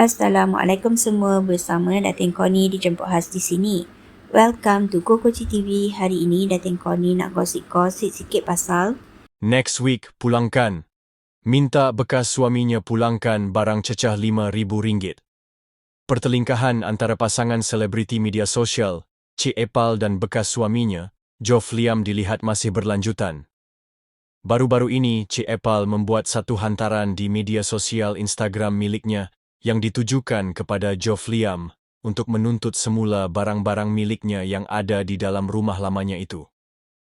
Assalamualaikum semua bersama Datin Koni dijemput khas di sini. Welcome to Kokoci TV. Hari ini Datin Koni nak gosip-gosip sikit pasal Next week, pulangkan. Minta bekas suaminya pulangkan barang cecah RM5,000. Pertelingkahan antara pasangan selebriti media sosial, Cik Epal dan bekas suaminya, Joff Liam dilihat masih berlanjutan. Baru-baru ini, Cik Epal membuat satu hantaran di media sosial Instagram miliknya yang ditujukan kepada Joff Liam untuk menuntut semula barang-barang miliknya yang ada di dalam rumah lamanya itu.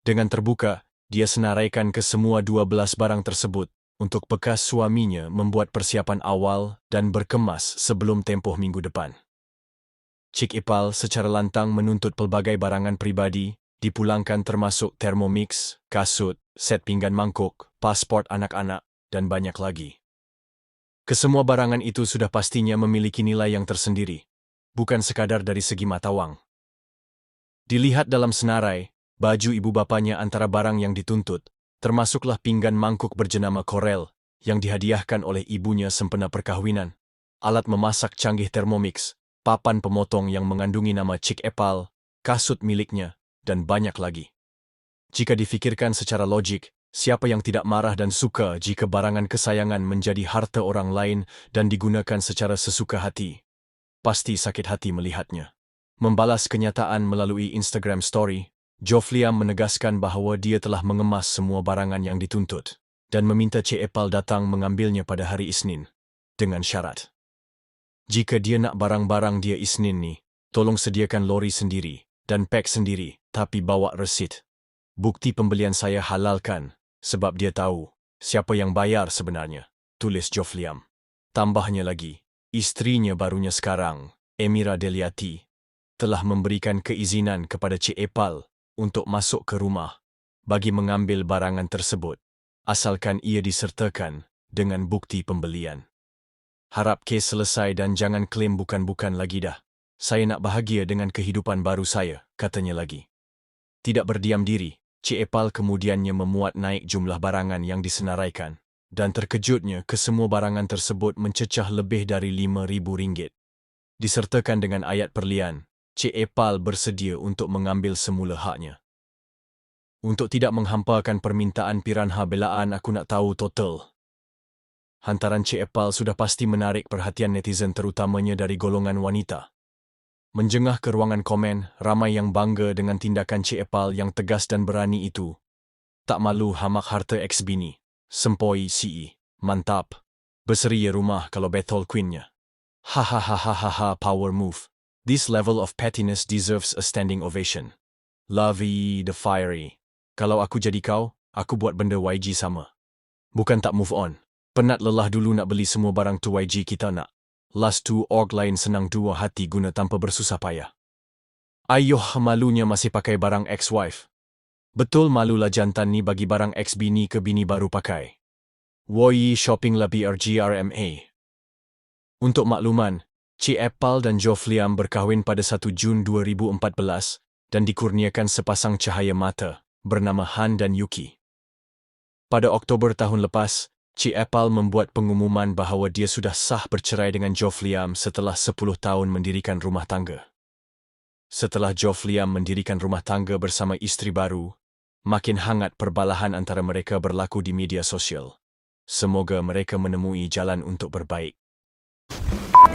Dengan terbuka, dia senaraikan ke semua 12 barang tersebut untuk bekas suaminya membuat persiapan awal dan berkemas sebelum tempoh minggu depan. Cik Ipal secara lantang menuntut pelbagai barangan pribadi dipulangkan termasuk Thermomix, kasut, set pinggan mangkuk, pasport anak-anak dan banyak lagi. Kesemua barangan itu sudah pastinya memiliki nilai yang tersendiri, bukan sekadar dari segi mata wang. Dilihat dalam senarai, baju ibu bapanya antara barang yang dituntut, termasuklah pinggan mangkuk berjenama Corel yang dihadiahkan oleh ibunya sempena perkahwinan, alat memasak canggih Thermomix, papan pemotong yang mengandungi nama Cik Epal, kasut miliknya, dan banyak lagi. Jika difikirkan secara logik, Siapa yang tidak marah dan suka jika barangan kesayangan menjadi harta orang lain dan digunakan secara sesuka hati? Pasti sakit hati melihatnya. Membalas kenyataan melalui Instagram Story, Jofliam menegaskan bahawa dia telah mengemas semua barangan yang dituntut dan meminta Cik Epal datang mengambilnya pada hari Isnin dengan syarat. Jika dia nak barang-barang dia Isnin ni, tolong sediakan lori sendiri dan pack sendiri tapi bawa resit. Bukti pembelian saya halalkan sebab dia tahu siapa yang bayar sebenarnya, tulis Joff Liam. Tambahnya lagi, istrinya barunya sekarang, Emira Deliati, telah memberikan keizinan kepada Cik Epal untuk masuk ke rumah bagi mengambil barangan tersebut, asalkan ia disertakan dengan bukti pembelian. Harap kes selesai dan jangan klaim bukan-bukan lagi dah. Saya nak bahagia dengan kehidupan baru saya, katanya lagi. Tidak berdiam diri, Cik Epal kemudiannya memuat naik jumlah barangan yang disenaraikan dan terkejutnya kesemua barangan tersebut mencecah lebih dari RM5,000. Disertakan dengan ayat perlian, Cik Epal bersedia untuk mengambil semula haknya. Untuk tidak menghampakan permintaan piranha belaan aku nak tahu total. Hantaran Cik Epal sudah pasti menarik perhatian netizen terutamanya dari golongan wanita. Menjengah ke ruangan komen, ramai yang bangga dengan tindakan Cik Epal yang tegas dan berani itu. Tak malu hamak harta ex-bini. Sempoi CE. Mantap. Berseria rumah kalau Bethel Queen-nya. Ha ha ha ha ha ha power move. This level of pettiness deserves a standing ovation. Lovey the fiery. Kalau aku jadi kau, aku buat benda YG sama. Bukan tak move on. Penat lelah dulu nak beli semua barang tu YG kita nak. Last two org lain senang dua hati guna tanpa bersusah payah. Ayuh malunya masih pakai barang ex-wife. Betul malulah jantan ni bagi barang ex-bini ke bini baru pakai. Woi shopping lebih RGRMA. Untuk makluman, Cik Apple dan Joff Liam berkahwin pada 1 Jun 2014 dan dikurniakan sepasang cahaya mata bernama Han dan Yuki. Pada Oktober tahun lepas, Cik Apple membuat pengumuman bahawa dia sudah sah bercerai dengan Joff Liam setelah 10 tahun mendirikan rumah tangga. Setelah Joff Liam mendirikan rumah tangga bersama isteri baru, makin hangat perbalahan antara mereka berlaku di media sosial. Semoga mereka menemui jalan untuk berbaik.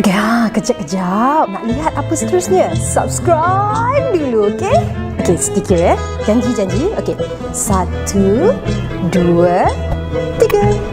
Ya, kejap-kejap. Nak lihat apa seterusnya? Subscribe dulu, okey? Okey, sedikit ya. Janji-janji. Okey. Satu, dua, tiga.